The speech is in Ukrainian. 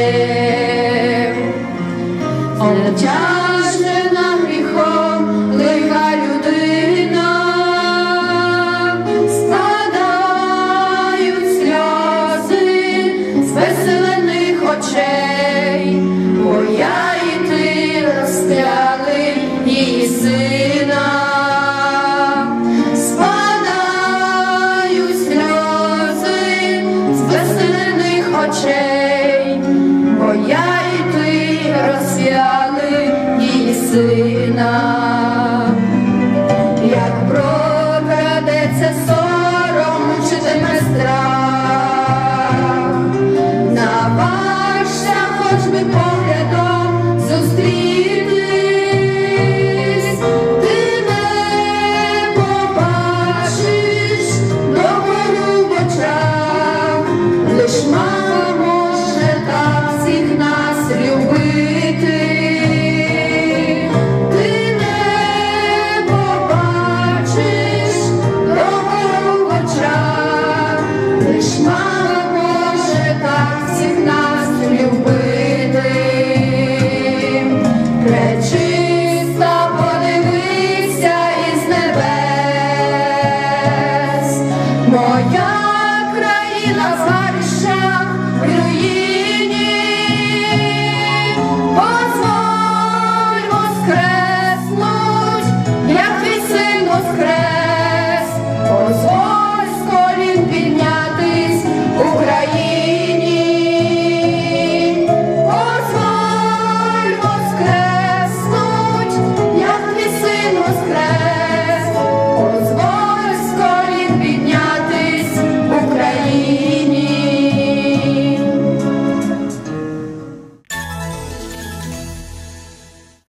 гріх, обтяжена гріхом лиха людина, спадають сльози з веселених очей, моя і ти розп'яли її сина. Спадають сльози з веселених очей. Розп'яли її сина. Як прокрадеться сором, мучитиме страх, наважся хоч би поглядом Лиш так всіх нас любити, пречиста подивися із небес, моя країна.